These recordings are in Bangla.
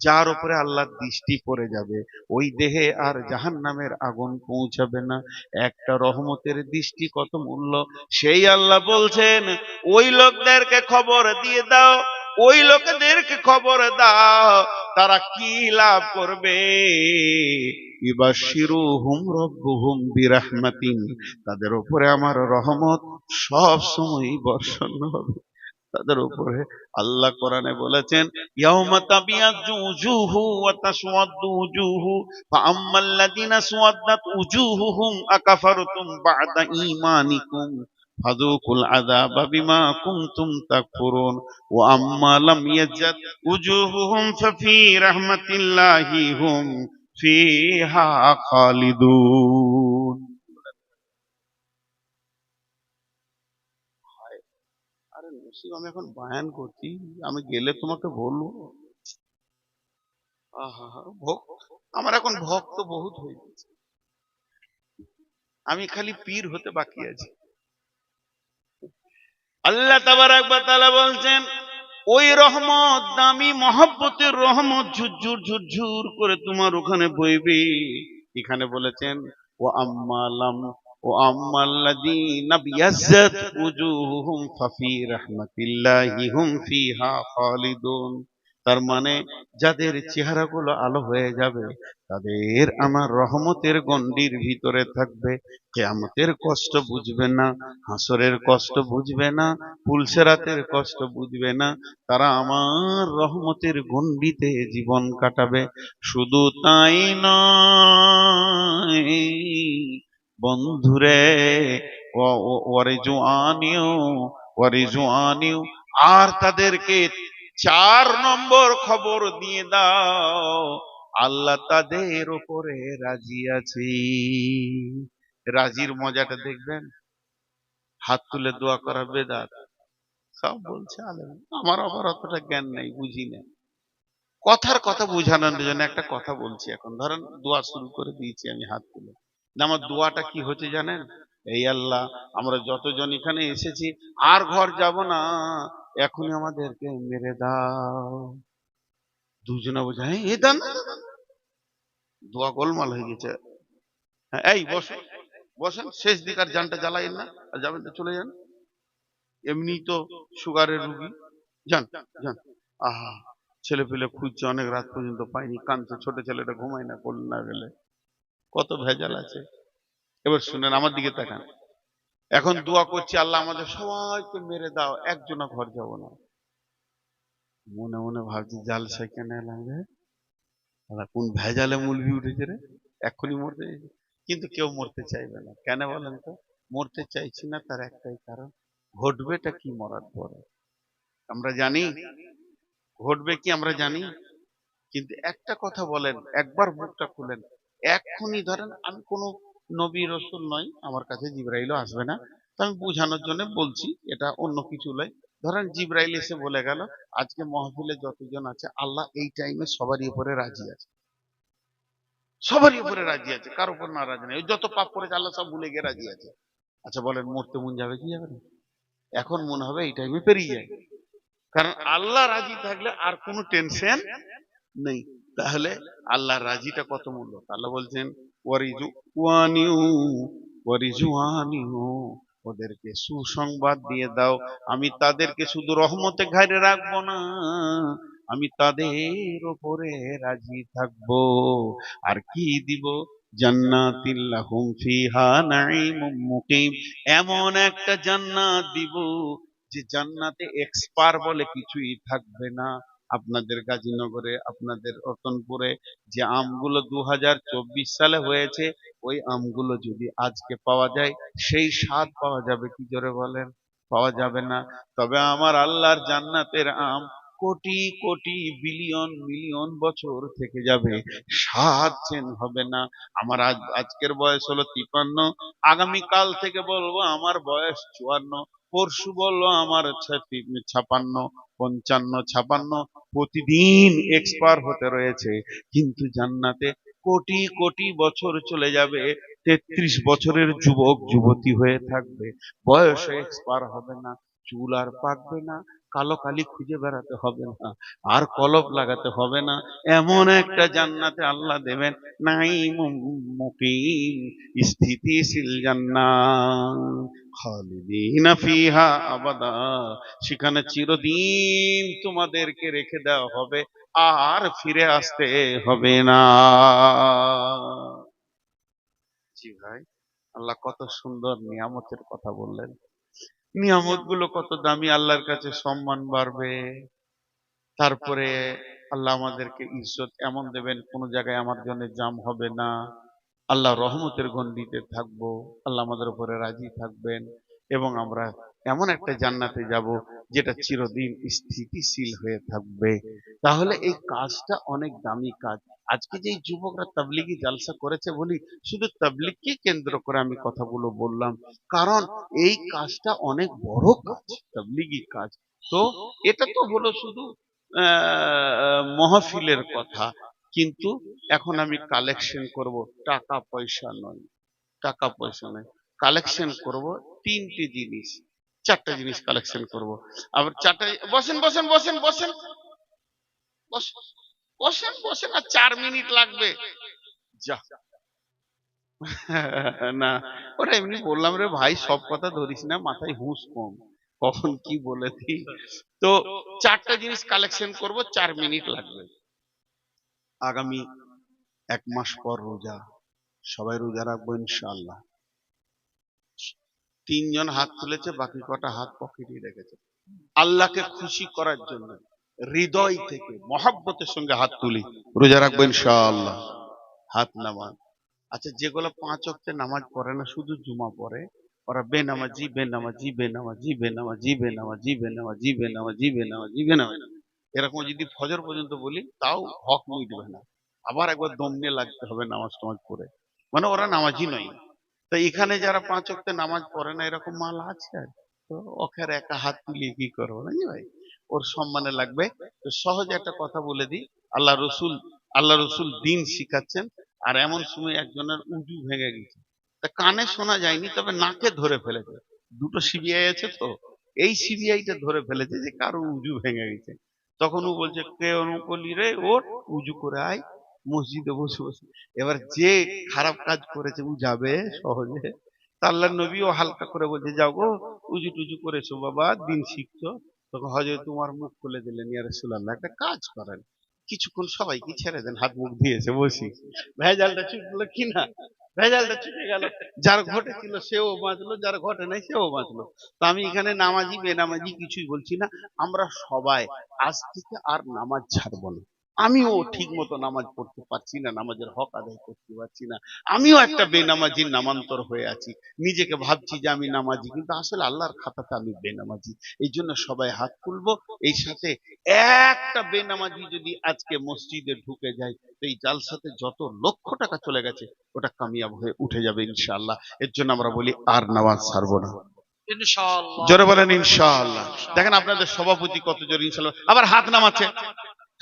যার উপরে আল্লাহর দৃষ্টি পড়ে যাবে। ওই দেহে আর জাহান নামের আগুন পৌঁছাবে না। একটা রহমতের দৃষ্টি কত মূল্য। সেই আল্লাহ বলছেন, ওই লোকদেরকে খবর দিয়ে দাও। ওই লোকেদেরকে খবর দাও। তারা কি লাভ করবে? তাদের উপরে আমার রহমত সব সময় বর্ষণ হবে। তাদের উপরে আল্লাহ কোরআনে বলেছেন, ইয়াউমা তাবিয়াজ্জু উজুহু ওয়া তাসওয়াদ্দু উজুহু, ফাআম্মাল্লাযিনা সুওয়াদ্দাত উজুহুহুম আকাফারতুম বা'দা ঈমানিকুম, ফাযুকুল আযাবা বিমা কুনতুম তাকফুরুন, ওয়া আম্মা লাম ইয়াজাদ উজুহুহুম ফাফি রাহমাতিল্লাহি হুম ফিহা খালিদুন। আরে আমি এখন বায়ান করছি, আমি গেলে তোমাকে বলব। আমার এখন ভক্ত বহুত হয়ে গেছে। আমি খালি পীর হতে বাকি আছি। আল্লাহ তাবারাক ওয়া তাআলা বলছেন, ওই রহমত, দামি মহব্বতের রহমত ঝুরঝুর ঝুরঝুর করে তোমার ওখানে বইবে। এখানে বলেছেন ও আম্মালাম আম্মাল্লাযীনা বিয়াজ্জাত উজুহুহুম ফাফি রাহমাতিল্লাহি হুম ফিহা খালিদুন। তার মানে যাদের চেহারাগুলো আলো হয়ে যাবে, তাদের আমার রহমতের গণ্ডির ভিতরে থাকবে। কেয়ামতের কষ্ট বুঝবে না, হাসরের কষ্ট বুঝবে না, পুলসেরাতের কষ্ট বুঝবে না। তারা আমার রহমতের গণ্ডিতে জীবন কাটাবে। শুধু তাই নয় বন্ধুরে আর তাদেরকে চার নম্বর খবর দিয়ে দাও। আল্লাহ তাদের উপরে রাজি আছে। রাজির মজাটা দেখবেন? হাত তুলে দোয়া করা বেদাত। সব বলছে আলেম। আমার আবার অতটা জ্ঞান নাই, বুঝি না। কথার কথা বোঝানোর জন্য একটা কথা বলছি এখন। ধরেন দোয়া শুরু করে দিয়েছি আমি হাত তুলে। আমার দোয়াটা কি হচ্ছে জানেন? এই আল্লাহ, আমরা যতজন এখানে এসেছি, আর ঘর যাব না, এখনই আমাদেরকে মেরে দাও। দুজনে বোঝা হ্যাঁ এ দান দোয়া গোলমাল হয়ে গেছে। হ্যাঁ এই বসেন বসেন, শেষ দিক আর জানটা জ্বালাইন না, আর যাবেন তো চলে যান। এমনি তো সুগারের রুগী। যান যান। আহা ছেলে পেলে খুঁজছে, অনেক রাত পর্যন্ত পাইনি, কাঁদছে, ছোট ছেলেটা ঘুমায় না করলে না গেলে। কত ভেজাল আছে। এবার শুনেন, আমার দিকে তাকান। এখন দোয়া করছি, আল্লাহ আমাদের সবাইকে মেরে দাও একজনা ঘর যাব না। মনে মনে ভাবছি জাল সেখানে এলাম রে? কোন ভেজালে মুলবি উঠেছে রে? এক্ষুনি মরতে কিন্তু কেউ মরতে চাইবে না। কেন বলেন তো? মরতে চাইছি না, তার একটাই কারণ, ঘটবেটা কি মরার পরে? আমরা জানি। ঘটবে কি আমরা জানি? কিন্তু একটা কথা বলেন, একবার মুখটা খুলেন। এক্ষুনি ধরেন আমি কোনো নবী রসুল নয় আমার কাছে জিব্রাইলও আসবে না। তো আমি বোঝানোর জন্য বলছি, এটা অন্য কিছু নয়। ধরেন জিব্রাইল এসে বলে গেল, আজকে মহফিলে যতজন আছে, আল্লাহ এই টাইমে সবারই উপরে রাজি আছে। সবারই উপরে রাজি আছে কার উপর না রাজি নেই যত পাপ করেছে, আল্লাহ সব ভুলে গিয়ে রাজি আছে। আচ্ছা বলেন, মরতে মন যাবে কি যাবে না? এখন মনে হবে এই টাইমে পেরিয়ে যায়। কারণ আল্লাহ রাজি থাকলে আর কোনো টেনশন নেই। তাহলে আল্লাহ রাজিটা কত মূল্য? আল্লাহ বলছেন ওদেরকে সুসংবাদ দিয়ে দাও। আমি তাদেরকে শুধু রহমতে ঘাইরে রাখব না, আমি তাদের ওপরে রাজি থাকব। আর কি দিব? মুকিম। এমন একটা জান্নাত দিব, যে জান্নাতে এক্সপার বলে কিছুই থাকবে না। আপনাদের গাজীনগরে, আপনাদের রতনপুরে যে আমগুলো দু হাজার চব্বিশ সালে হয়েছে, ওই আমগুলো যদি আজকে পাওয়া যায়, সেই স্বাদ পাওয়া যাবে, কি জোরে বলেন? পাওয়া যাবে না। তবে আমার আল্লাহর জান্নাতের আম কোটি কোটি বিলিয়ন মিলিয়ন বছর থেকে যাবে, স্বাদ চেন হবে না। আমার আজ, আজকের বয়স হলো তিপান্ন আগামী কাল থেকে বলব আমার বয়স চুয়ান্ন। পরশু বলল আমার ছাপান্ন, পঞ্চান্ন, ছাপান্ন প্রতিদিন এক্সপায়ার হতে রয়েছে। কিন্তু জান্নাতে কোটি কোটি বছর চলে যাবে, তেত্রিশ বছরের যুবক, যুবতী হয়ে থাকবে। বয়স এক্সপায়ার হবে না, চুল আর পাকবে না কালো কালি খুঁজে বেড়াতে হবে না, আর কলপ লাগাতে হবে না। এমন একটা জান্নাতে আল্লাহ দেবেন, নাই মুকিম স্থিতিশীল জান্নাত আবাদা, সেখানে চিরদিন তোমাদেরকে রেখে দেওয়া হবে, আর ফিরে আসতে হবে না। জি ভাই, আল্লাহ কত সুন্দর নিয়ামতের কথা বললেন। নিয়ামতগুলো কত দামি, আল্লাহর কাছে সম্মান বাড়বে। তারপরে আল্লাহ আমাদেরকে ইজ্জত এমন দেবেন, কোন জায়গায় আমার জন্য জাম হবে না। আল্লাহ রহমতের গণ্ডিতে থাকব, আল্লাহ আমাদের উপরে রাজি থাকবেন এবং আমরা এমন একটা জান্নাতে যাব যেটা চিরদিন স্থিতিশীল হয়ে থাকবে। তাহলে এই কাজটা অনেক দামি কাজ। আজকে যে যুবকরা তাবলিগি জালসা করেছে বলি, শুধু তাবলিগকে কেন্দ্র করে আমি কথাগুলো বললাম। কারণ এই কাজটা অনেক বড় কাজ, তাবলিগি কাজ। তো এটা তো হলো শুধু মহফিলের কথা। কিন্তু এখন আমি কালেকশন করব, টাকা পয়সা নয়, টাকা পয়সা নয়। কালেকশন করব তিনটি জিনিস, চারটা জিনিস কালেকশন করব। আবার চারটা, বসেন বসেন বসেন বসেন। বসেন। বসেন বসেন, আর চার মিনিট লাগবে। যা। না ওরা এমনি বললাম রে ভাই, সব কথা ধরিস না, মাথায় হুঁশ কম। কখন কি বলে তো চারটা জিনিস কালেকশন করব, চার মিনিট লাগবে। আগামী এক মাস পর রোজা। সবাই রোজা রাখব ইনশাআল্লাহ। তিনজন হাত তুলেছে, বাকি কটা হাত পকেটে রেখেছে। আল্লাহকে খুশি করার জন্য। হৃদয় থেকে, মহাব্বতের সঙ্গে হাত তুলি, রোজা রাখব ইনশাআল্লাহ। হাত নামান। আচ্ছা যেগুলো পাঁচ অক্টে নামাজ পড়ে না, শুধু জুমা পড়ে? ওরা বেনামাজি বেনামাজি বেনামাজি বেনামাজি বেনামাজি বেনামাজি বেনামাজি বেনামাজি বেনামাজি। এরকম যদি ফজর পর্যন্ত বলি, তাও হক মিটবে না। আবার একবার দম নিয়ে লাগতে হবে নামাজ টামাজ পড়ে। মানে ওরা নামাজি নয়। তো এখানে যারা পাঁচ অক্টে নামাজ পড়ে না, এরকম মাল আছে তো ওখানে একা হাত তুলিয়ে কি করব, নাকি ভাই? ওর সম্মানে লাগবে। তো সহজ একটা কথা বলে দিই। আল্লাহ রসুল আল্লাহ রসুল দিন শিখাচ্ছেন, আর এমন সময় একজনের উঁচু ভেঙে গেছে। তা কানে শোনা যায়নি, তবে নাকে ধরে ফেলেছে। দুটো সিবিআই আছে তো, এই সিবিআইটা ধরে ফেলেছে যে কারও উজু ভেঙে গেছে। তখন ও বলছে, কে অনুকলি রে ওর উজু করে আয়, মসজিদে বসে বসে। এবার যে খারাপ কাজ করেছে, ও যাবে সহজে। তা আল্লাহ নবীও হালকা করে বলছে, যাও গো উজু টুজু করেছ বাবা, দিন শিখছো। তখন হজরত তোমার মুখ খুলে দিলেন ইয়া একটা কাজ করেন। কিছুক্ষণ সবাইকে ছেড়ে দেন, হাত মুখ দিয়েছে বসি। ভেজালটা ছুটলো কিনা? ভেজালটা ছুটে গেল। যার ঘটেছিল সেও বাঁচলো, যার ঘটে নাই সেও বাঁচলো। তো আমি এখানে নামাজি, বেনামাজি কিছুই বলছি না। আমরা সবাই আজ থেকে আর নামাজ ছাড়বো না। আমিও ঠিক মতো নামাজ পড়তে পারছি না নামাজের হক আদায় করতে পারছি না। আমিও একটা বেনামাজির নামান্তর হয়ে আছি। নিজেকে ভাবছি যে আমি নামাজি। কিন্তু আসলে আল্লাহর খাতাতে আমি বেনামাজি। এই জন্য সবাই হাত তুলবো। এই সাথে একটা বেনামাজি যদি আজকে মসজিদে ঢুকে যায় তো এই জালসাতে যত লক্ষ টাকা চলে গেছে ওটা কামিয়াব হয়ে উঠে যাবে ইনশাআল্লাহ। এর জন্য আমরা বলি আর নামাজ ছাড়বো না। ইনশাআল্লাহ। জোরে বলেন ইনশাআল্লাহ। দেখেন আপনাদের সভাপতি কত জোর ইনশাআল্লাহ। আবার হাত নামাচ্ছে।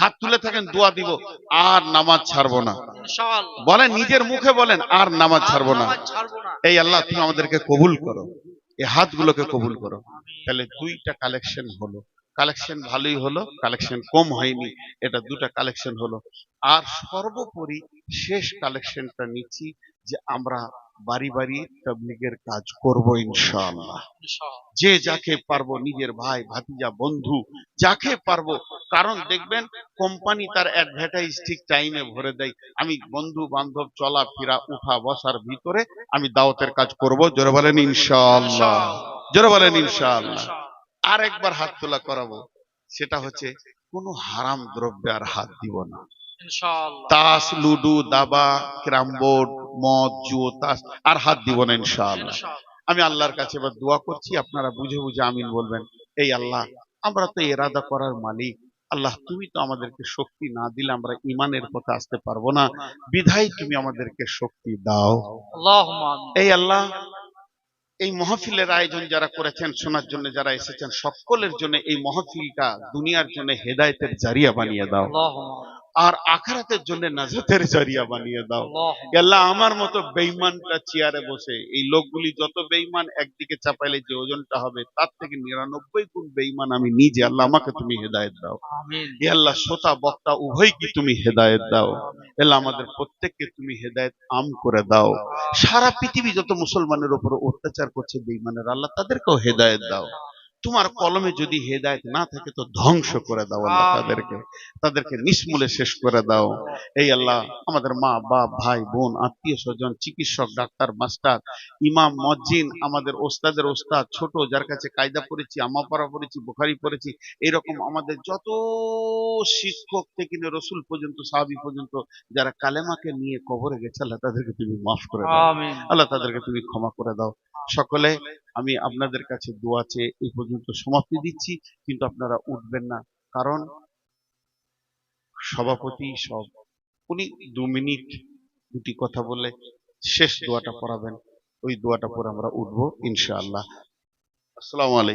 হাত তুলে থাকেন দোয়া দিব আর নামাজ ছাড়বো না। বলেন নিজের মুখে বলেন আর নামাজ ছাড়বো না। এই আল্লাহ তুমি আমাদেরকে কবুল করো। এই হাতগুলোকে কবুল করো। তাহলে দুইটা কালেকশন হলো। কালেকশন ভালোই হলো কালেকশন কম হয়নি এটা দুটা কালেকশন হলো। আর সর্বোপরি শেষ কালেকশনটা নিচ্ছি যে আমরা বাড়ি বাড়ি তাবলিগের কাজ করব ইনশাআল্লাহ। যে যাকে পারব নিজের ভাই, ভাতিজা, বন্ধু, যাকে পারব, কারণ দেখবেন কোম্পানি তার অ্যাডভার্টাইজ ঠিক টাইমে ভরে দেয়। আমি বন্ধু বান্ধব চলাফেরা, উঠা বসার ভিতরে আমি দাওয়াতের কাজ করব। জোরে বলেন ইনশাআল্লাহ। জোরে বলেন ইনশাআল্লাহ। আর একবার হাত তোলা করাবো। সেটা হচ্ছে কোনো হারাম দ্রব্যে আর হাত দিব না। তাস লুডু দাবা ক্যারাম বোর্ড মদ জুয়ো তাস আর হাত দিব না ইনশাআল্লাহ। আমি আল্লাহর কাছে এবার দোয়া করছি আপনারা বুঝে বুঝে আমিন বলবেন। এই আল্লাহ আমরা তো এরাদা করার মালিক। আল্লাহ তুমি তো আমাদেরকে শক্তি না দিলে আমরা ইমানের পথে আসতে পারব না। বিধায় তুমি আমাদেরকে শক্তি দাও। এই আল্লাহ এই মহফিলের আয়োজন যারা করেছেন শোনার জন্য যারা এসেছেন সকলের জন্য এই মহফিলটা দুনিয়ার জন্য হেদায়েতের জারিয়া বানিয়ে দাও। আর আখারাতের জন্য নাজাতের জরিয়া বানিয়ে দাও। আল্লাহ আমার মতো বেইমানটা চেয়ারে বসে এই লোকগুলি যত বেইমান একদিকে চাপাইলে যে ওজনটা হবে তার থেকে নিরানব্বই গুণ বেইমান আমি নিজে। আল্লাহ আমাকে তুমি হেদায়েত দাও। আমিন। হে আল্লাহ শ্রোতা বক্তা উভয়কে তুমি হেদায়েত দাও? আল্লাহ আমাদের প্রত্যেককে তুমি হেদায়েত আম করে দাও। সারা পৃথিবী যত মুসলমানের উপর অত্যাচার করছে বেইমানের আল্লাহ তাদেরকেও হেদায়েত দাও। তোমার কলমে যদি হেদায়েত না থাকে তো ধ্বংস করে দাও আল্লাহ তাদেরকে। তাদেরকে নিষ্মূলে শেষ করে দাও। এই আল্লাহ আমাদের মা বাপ ভাই বোন আত্মীয় স্বজন চিকিৎসক ডাক্তার মাস্টার ইমাম মজ্জিন আমাদের ওস্তাদের ওস্তাদ ছোট যার কাছে কায়দা পড়েছি আমাপাড়া পড়েছি বুখারি পড়েছি এরকম আমাদের যত শিক্ষক থেকে রসুল পর্যন্ত সাহাবি পর্যন্ত যারা কালেমাকে নিয়ে কবরে গেছে আল্লাহ তাদেরকে তুমি মাফ করে দাও। আল্লাহ তাদেরকে তুমি ক্ষমা করে দাও। সকলে, আমি আপনাদের কাছে দোয়া চেয়ে এই পর্যন্ত সমাপ্তি দিচ্ছি, কিন্তু আপনারা উঠবেন না, কারণ সভাপতি সব। উনি দু মিনিট দুটি কথা বলে শেষ দোয়াটা পড়াবেন, ওই দোয়াটা পরে আমরা উঠবো, ইনশাআল্লাহ। আসসালামু আলাইকুম।